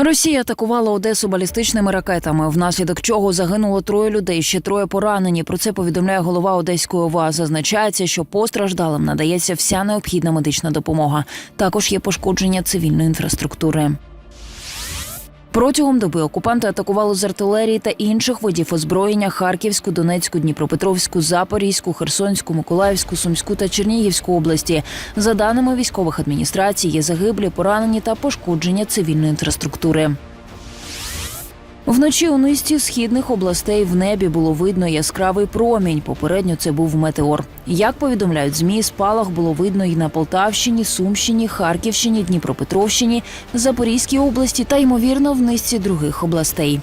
Росія атакувала Одесу балістичними ракетами, внаслідок чого загинуло троє людей, ще троє поранені. Про це повідомляє голова Одеської ОВА. Зазначається, що постраждалим надається вся необхідна медична допомога. Також є пошкодження цивільної інфраструктури. Протягом доби окупанти атакували з артилерії та інших видів озброєння Харківську, Донецьку, Дніпропетровську, Запорізьку, Херсонську, Миколаївську, Сумську та Чернігівську області. За даними військових адміністрацій, є загиблі, поранені та пошкодження цивільної інфраструктури. Вночі у низці східних областей в небі було видно яскравий промінь. Попередньо це був метеор. Як повідомляють змі, спалах було видно і на Полтавщині, Сумщині, Харківщині, Дніпропетровщині, Запорізькій області та ймовірно в низці других областей.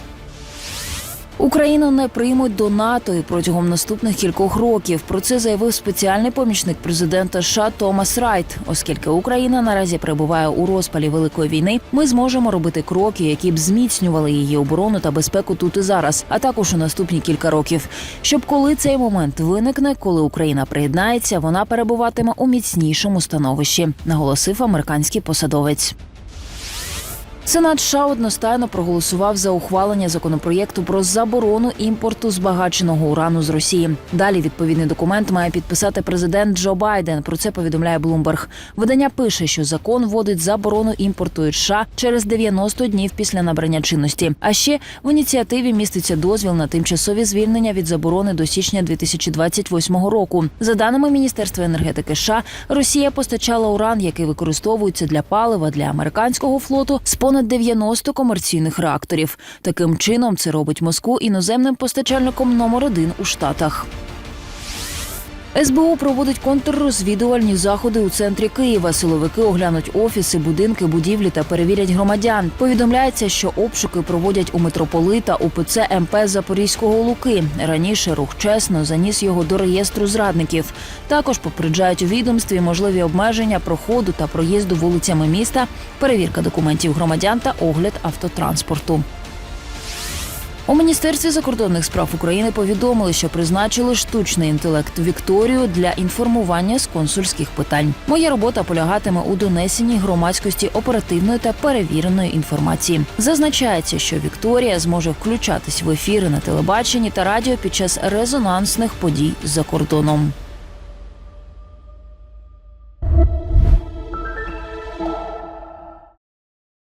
Україну не приймуть до НАТО і протягом наступних кількох років. Про це заявив спеціальний помічник президента США Томас Райт. Оскільки Україна наразі перебуває у розпалі великої війни, ми зможемо робити кроки, які б зміцнювали її оборону та безпеку тут і зараз, а також у наступні кілька років. Щоб коли цей момент виникне, коли Україна приєднається, вона перебуватиме у міцнішому становищі, наголосив американський посадовець. Сенат США одностайно проголосував за ухвалення законопроєкту про заборону імпорту збагаченого урану з Росії. Далі відповідний документ має підписати президент Джо Байден. Про це повідомляє Блумберг. Видання пише, що закон вводить заборону імпорту із США через 90 днів після набрання чинності. А ще в ініціативі міститься дозвіл на тимчасові звільнення від заборони до січня 2028 року. За даними Міністерства енергетики США, Росія постачала уран, який використовується для палива для американського флоту з понад 90 комерційних реакторів. Таким чином це робить Москву іноземним постачальником номер один у Штатах. СБУ проводить контррозвідувальні заходи у центрі Києва. Силовики оглянуть офіси, будинки, будівлі та перевірять громадян. Повідомляється, що обшуки проводять у митрополита УПЦ МП Запорізького Луки. Раніше рух чесно заніс його до реєстру зрадників. Також попереджають у відомстві можливі обмеження проходу та проїзду вулицями міста, перевірка документів громадян та огляд автотранспорту. У міністерстві закордонних справ України повідомили, що призначили штучний інтелект Вікторію для інформування з консульських питань. Моя робота полягатиме у донесенні громадськості оперативної та перевіреної інформації. Зазначається, що Вікторія зможе включатись в ефіри на телебаченні та радіо під час резонансних подій за кордоном.